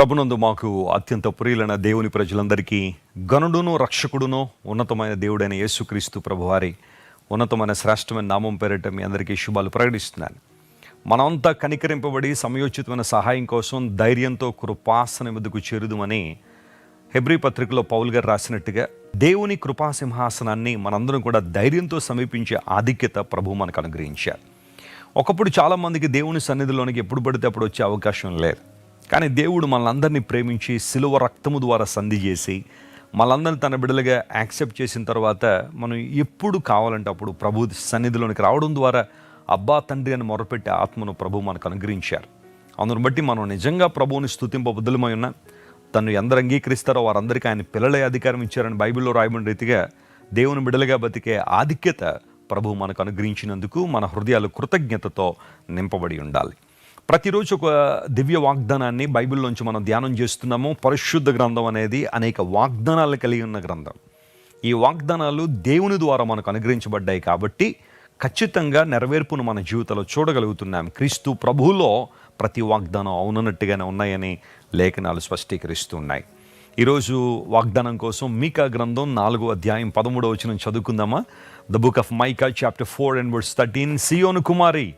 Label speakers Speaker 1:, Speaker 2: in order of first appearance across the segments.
Speaker 1: ప్రభునందు మాకు అత్యంత ప్రియులైన దేవుని ప్రజలందరికీ గనుడును రక్షకుడును ఉన్నతమైన దేవుడైన యేసుక్రీస్తు ప్రభువారి ఉన్నతమైన శ్రేష్టమైన నామం పేరిట మీ అందరికీ శుభాలు ప్రకటిస్తున్నాను. మనమంతా కనికరింపబడి సమయోచితమైన సహాయం కోసం ధైర్యంతో కృపాసన మీదకు చేరుదుమని హెబ్రి పత్రికలో పౌల్ గారు రాసినట్టుగా దేవుని కృపాసింహాసనాన్ని మనందరం కూడా ధైర్యంతో సమీపించే ఆధిక్యత ప్రభు మనకు అనుగ్రహించారు. ఒకప్పుడు చాలామందికి దేవుని సన్నిధిలోనికి ఎప్పుడు పడితే అప్పుడు వచ్చే అవకాశం లేదు. కానీ దేవుడు మనందరినీ ప్రేమించి సిలువ రక్తము ద్వారా సంధి చేసి మనందరిని తన బిడ్డలుగా యాక్సెప్ట్ చేసిన తర్వాత మనం ఎప్పుడు కావాలంటే అప్పుడు ప్రభు సన్నిధిలోనికి రావడం ద్వారా అబ్బా తండ్రి అని మొరపెట్టే ఆత్మను ప్రభు మనకు అనుగ్రహించారు. అందును బట్టి మనం నిజంగా ప్రభువుని స్థుతింపబుద్ధులమై ఉన్నా తను ఎందరు అంగీకరిస్తారో వారందరికీ ఆయన పిల్లలే అధికారం ఇచ్చారని బైబిల్లో రాయబడిన రీతిగా దేవుని బిడలుగా బతికే ఆధిక్యత ప్రభు మనకు అనుగ్రహించినందుకు మన హృదయాలు కృతజ్ఞతతో నింపబడి ఉండాలి. ప్రతిరోజు ఒక దివ్య వాగ్దానాన్ని బైబిల్లోంచి మనం ధ్యానం చేస్తున్నాము. పరిశుద్ధ గ్రంథం అనేది అనేక వాగ్దానాలు కలిగి ఉన్న గ్రంథం. ఈ వాగ్దానాలు దేవుని ద్వారా మనకు అనుగ్రహించబడ్డాయి కాబట్టి ఖచ్చితంగా నెరవేర్పును మన జీవితంలో చూడగలుగుతున్నాం. క్రీస్తు ప్రభువులో ప్రతి వాగ్దానం అవునన్నట్టుగానే ఉన్నాయని లేఖనాలు స్పష్టీకరిస్తున్నాయి. ఈరోజు వాగ్దానం కోసం మీకా గ్రంథం నాలుగో అధ్యాయం పదమూడవ వచ్చిన చదువుకుందామా? The book of Micah chapter four and words thirteen సియోను కుమారి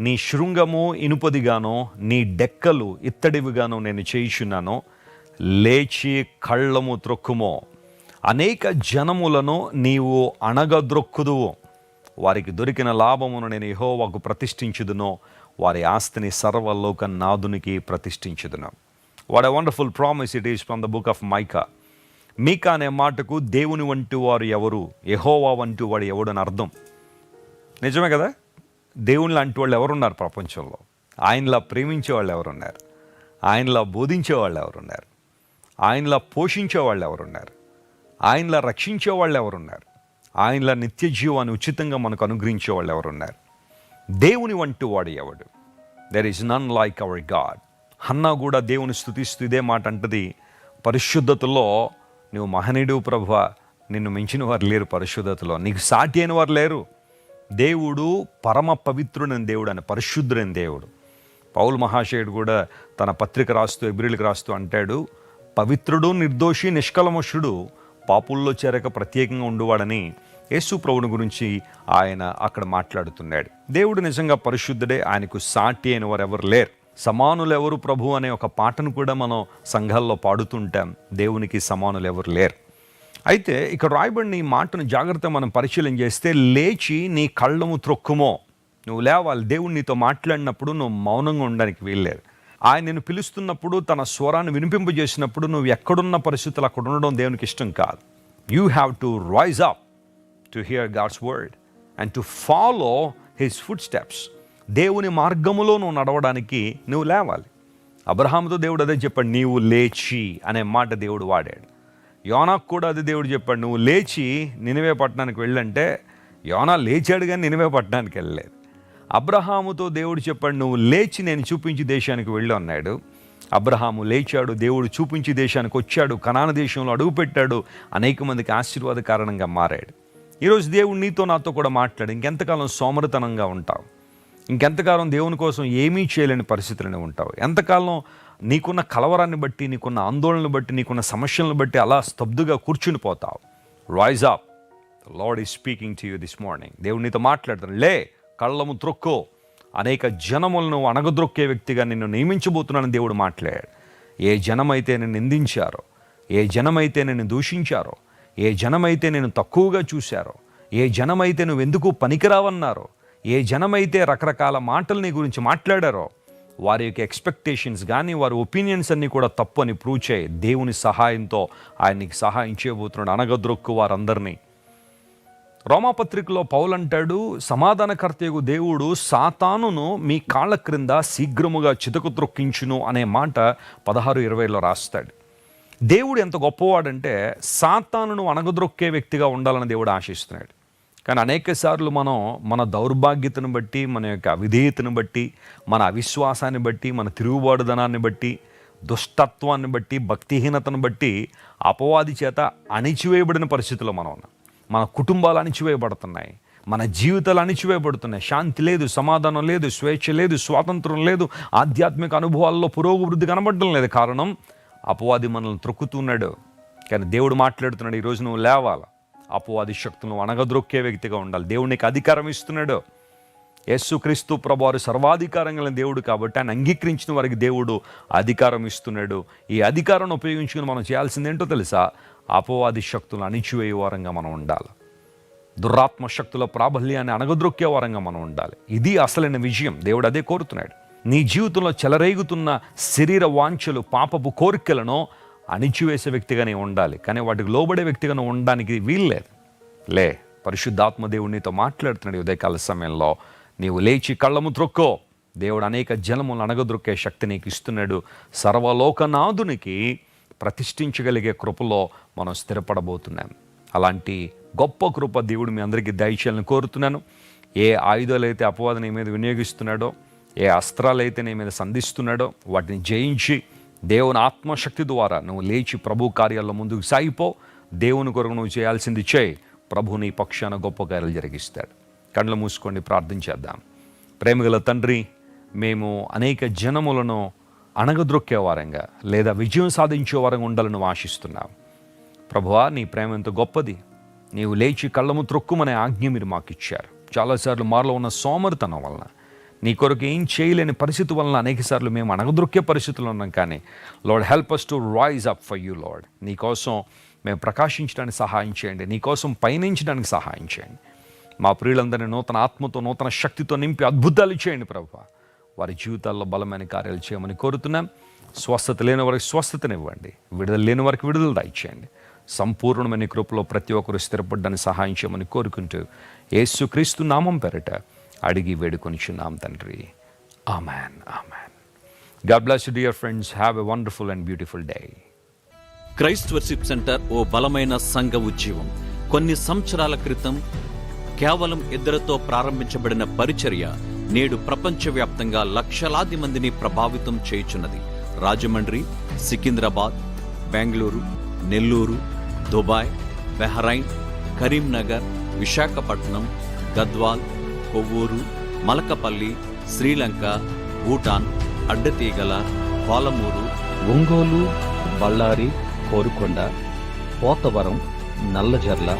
Speaker 1: నీ శృంగము ఇనుపదిగానో నీ డెక్కలు ఇత్తడివిగానో నేను చేయుచున్నాను లేచి కళ్ళము త్రొక్కుమో. అనేక జనములను నీవు అణగద్రొక్కుదువు. వారికి దొరికిన లాభమును నేను యహోవాకు ప్రతిష్ఠించుదునో. వారి ఆస్తిని సర్వలోక నాదునికి ప్రతిష్ఠించుదును. What a wonderful promise it is from the book of Micah Micah అనే మాటకు దేవుని వంటి వారు ఎవరు? ఎహోవా వంటి వాడు ఎవడని అర్థం. నిజమే కదా? దేవుని లాంటి వాళ్ళు ఎవరున్నారు ప్రపంచంలో? ఆయనలా ప్రేమించే వాళ్ళు ఎవరున్నారు? ఆయనలా బోధించే వాళ్ళు ఎవరున్నారు? ఆయనలా పోషించే వాళ్ళు ఎవరున్నారు? ఆయనలా రక్షించే వాళ్ళు ఎవరున్నారు? ఆయనలా నిత్య జీవాన్ని ఉచితంగా మనకు అనుగ్రహించే వాళ్ళు ఎవరున్నారు? దేవుని వంటి వాడు ఎవడు? There is none like our God Hannah కూడా దేవుని స్థుతిస్తూ ఇదే మాట అంటది. పరిశుద్ధతలో నువ్వు మహనీయుడు ప్రభు నిన్ను మించిన వారు లేరు పరిశుద్ధతలో. నీకు సాటి అయిన వారు లేరు. దేవుడు పరమ పవిత్రుడని దేవుడు అని పరిశుద్ధుడైన దేవుడు. పౌల్ మహాశయుడు కూడా తన పత్రిక రాస్తూ ఎబ్రిల్కి రాస్తూ అంటాడు పవిత్రుడు నిర్దోషి నిష్కలమషుడు పాపుల్లో చేరక ప్రత్యేకంగా ఉండువాడని యేసు ప్రభుని గురించి ఆయన అక్కడ మాట్లాడుతున్నాడు. దేవుడు నిజంగా పరిశుద్ధుడే ఆయనకు సాటి అయిన వారు ఎవరు లేరు. సమానులు ఎవరు ప్రభు అనే ఒక పాటను కూడా మనం సంఘాల్లో పాడుతుంటాం. దేవునికి సమానులు ఎవరు లేరు. అయితే ఇక్కడ రాయబడిన ఈ మాటను జాగ్రత్త మనం పరిశీలన చేస్తే లేచి నీ కళ్ళము త్రొక్కుమో. నువ్వు లేవాలి దేవుడు నీతో మాట్లాడినప్పుడు నువ్వు మౌనంగా ఉండడానికి వీల్లేదు. ఆయన నిన్ను పిలుస్తున్నప్పుడు తన స్వరాన్ని వినిపింపజేసినప్పుడు నువ్వు ఎక్కడున్న పరిస్థితులు అక్కడ ఉండడం దేవునికి ఇష్టం కాదు. You have to rise up to hear God's word and to follow his footsteps దేవుని మార్గములో నువ్వు నడవడానికి నువ్వు లేవాలి. అబ్రహాముతో దేవుడు అదే చెప్పాడు నీవు లేచి అనే మాట దేవుడు వాడాడు. యోనాకు కూడా అది దేవుడు చెప్పాడు నువ్వు లేచి నినివే పట్టణానికి వెళ్ళంటే యోనా లేచాడు కానీ నినివే పట్టణానికి వెళ్ళలేదు. అబ్రహాముతో దేవుడు చెప్పాడు నువ్వు లేచి నేను చూపించి దేశానికి వెళ్ళు అన్నాడు. అబ్రహాము లేచాడు దేవుడు చూపించి దేశానికి వచ్చాడు కనాన దేశంలో అడుగుపెట్టాడు అనేక మందికి ఆశీర్వాద కారణంగా మారాడు. ఈరోజు దేవుడు నీతో నాతో కూడా మాట్లాడు ఇంకెంతకాలం సోమరితనంగా ఉంటావు? ఇంకెంతకాలం దేవుని కోసం ఏమీ చేయలేని పరిస్థితులను ఉంటావు. ఎంతకాలం నీకున్న కలవరాన్ని బట్టి నీకున్న ఆందోళనను బట్టి నీకున్న సమస్యలను బట్టి అలా స్తబ్దుగా కూర్చుని పోతావు. Rise up Lord is speaking to you this morning దేవుడు నీతో మాట్లాడతాను లే కళ్ళము త్రొక్కో. అనేక జనములను అణగద్రొక్కే వ్యక్తిగా నిన్ను నియమించబోతున్నానని దేవుడు మాట్లాడాడు. ఏ జనమైతే నేను నిందించారో ఏ జనమైతే నేను దూషించారో ఏ జనమైతే నేను తక్కువగా చూశారో ఏ జనమైతే నువ్వు ఎందుకు పనికిరావన్నారో ఏ జనమైతే రకరకాల మాటలు నీ గురించి మాట్లాడారో వారి యొక్క ఎక్స్పెక్టేషన్స్ కానీ వారి ఒపీనియన్స్ అన్నీ కూడా తప్పు అని ప్రూవ్ చేయి. దేవుని సహాయంతో ఆయనకి సహాయం చేయబోతున్నాడు అనగద్రొక్కు వారందరినీ. రోమాపత్రికలో పౌలంటాడు సమాధానకర్తయు దేవుడు సాతానును మీ కాళ్ళ క్రింద శీఘ్రముగా చితకు త్రొక్కించును అనే మాట పదహారు ఇరవైలో రాస్తాడు. దేవుడు ఎంత గొప్పవాడంటే సాతానును అణగద్రొక్కే వ్యక్తిగా ఉండాలని దేవుడు ఆశిస్తున్నాడు. కానీ అనేక సార్లు మనం మన దౌర్భాగ్యతను బట్టి మన యొక్క అవిధేయతను బట్టి మన అవిశ్వాసాన్ని బట్టి మన తిరుగుబాటుదనాన్ని బట్టి దుష్టత్వాన్ని బట్టి భక్తిహీనతను బట్టి అపవాది చేత అణిచివేయబడిన పరిస్థితుల్లో మనం ఉన్నాం. మన కుటుంబాలు అణిచివేయబడుతున్నాయి. మన జీవితాలు అణిచివేయబడుతున్నాయి. శాంతి లేదు సమాధానం లేదు స్వేచ్ఛ లేదు స్వాతంత్రం లేదు ఆధ్యాత్మిక అనుభవాల్లో పురోభివృద్ధి కనబడడం లేదు. కారణం అపవాది మనల్ని త్రొక్కుతున్నాడు కానీ దేవుడు మాట్లాడుతున్నాడు ఈరోజు నువ్వు లేవాలా? అపవాది శక్తులను అణగద్రొక్కే వ్యక్తిగా ఉండాలి. దేవుడు నీకు అధికారం ఇస్తున్నాడు. యేసుక్రీస్తు ప్రభువారు సర్వాధికారం గల దేవుడు కాబట్టి ఆయన అంగీకరించిన వారికి దేవుడు అధికారం ఇస్తున్నాడు. ఈ అధికారాన్ని ఉపయోగించుకుని మనం చేయాల్సిందేంటో తెలుసా? అపవాది శక్తులను అణిచివేయే వారంగా మనం ఉండాలి. దురాత్మ శక్తుల ప్రాబల్యాన్ని అణగద్రొక్కే వారంగా మనం ఉండాలి. ఇది అసలైన విజయం. దేవుడు అదే కోరుతున్నాడు. నీ జీవితంలో చెలరేగుతున్న శరీర వాంఛలు పాపపు కోరికలను అణిచివేసే వ్యక్తిగానే ఉండాలి. కానీ వాటికి లోబడే వ్యక్తిగానే ఉండడానికి వీల్లేదు. లే పరిశుద్ధాత్మ దేవుడు నీతో మాట్లాడుతున్నాడు ఉదయకాల సమయంలో. నీవు లేచి కళ్ళము త్రొక్కో. దేవుడు అనేక జలములు అణగద్రొక్కే శక్తి నీకు ఇస్తున్నాడు. సర్వలోకనాథునికి ప్రతిష్ఠించగలిగే కృపలో మనం స్థిరపడబోతున్నాం. అలాంటి గొప్ప కృప దేవుడు మీ అందరికీ దయచేయాలని కోరుతున్నాను. ఏ ఆయుధాలు అయితే అపవాదం నీ మీద వినియోగిస్తున్నాడో ఏ అస్త్రాలు అయితే నీ మీద సంధిస్తున్నాడో వాటిని జయించి దేవుని ఆత్మశక్తి ద్వారా నువ్వు లేచి ప్రభు కార్యాల్లో ముందుకు సాగిపో. దేవుని కొరకు నువ్వు చేయాల్సింది చేయి. ప్రభు నీ పక్షాన గొప్ప కార్యాలు జరిగిస్తాడు. కళ్ళు మూసుకోండి ప్రార్థన చేద్దాం. ప్రేమగల తండ్రి మేము అనేక జనములను అణగద్రొక్కే వారంగా లేదా విజయం సాధించే వారంగా ఉండాలని ఆశిస్తున్నాం ప్రభువా నీ ప్రేమ ఎంత గొప్పది. నీవు లేచి కళ్ళము త్రొక్కుమనే ఆజ్ఞ మీరు మాకు ఇచ్చారు చాలాసార్లు మాలో ఉన్న సోమరితనం వలన నీ కొరకు ఏం చేయలేని పరిస్థితి వలన అనేకసార్లు మేము అణగదొక్కే పరిస్థితుల్లో ఉన్నాం కానీ Lord help us to rise up for you Lord నీకోసం మేము ప్రకాశించడానికి సహాయం చేయండి. నీకోసం పయనించడానికి సహాయం చేయండి. మా ప్రియులందరినీ నూతన ఆత్మతో నూతన శక్తితో నింపి అద్భుతాలు చేయండి ప్రభు. వారి జీవితాల్లో బలమైన కార్యాలు చేయమని కోరుతున్నాం. స్వస్థత లేని వారికి స్వస్థతనివ్వండి విడుదల లేని వారికి విడుదల దయచేయండి సంపూర్ణమైన కృపలో ప్రతి ఒక్కరు స్థిరపడ్డానికి సహాయం చేయమని కోరుకుంటూ యేసుక్రీస్తు నామం పెరట అడిగి వేడుకొనిచున్నాం తండ్రి. Amen amen. God bless dear friends have a wonderful and beautiful day
Speaker 2: Christ worship centre ఓ బలమైన సంఘ ఉద్యమం కొన్ని సంవత్సరాల క్రితం కేవలం ఇద్దరితో ప్రారంభించబడిన పరిచర్య నేడు ప్రపంచవ్యాప్తంగా లక్షలాది మందిని ప్రభావితం చేయుచున్నది. రాజమండ్రి సికింద్రాబాద్ బెంగళూరు నెల్లూరు దుబాయ్ బెహరైన్ కరీంనగర్ విశాఖపట్నం గద్వాల్ కొవ్వూరు మలకపల్లి శ్రీలంక భూటాన్ అడ్డతీగల పాలమూరు
Speaker 3: ఒంగోలు బళ్ళారి కోరుకొండ పోతవరం నల్లజర్ల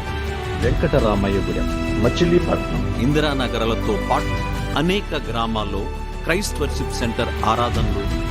Speaker 3: వెంకటరామయ్యగూడెం మచిలీపట్నం
Speaker 2: ఇందిరానగరాలతో పాటు అనేక గ్రామాల్లో క్రైస్ట్ వర్షిప్ సెంటర్ ఆరాధనలు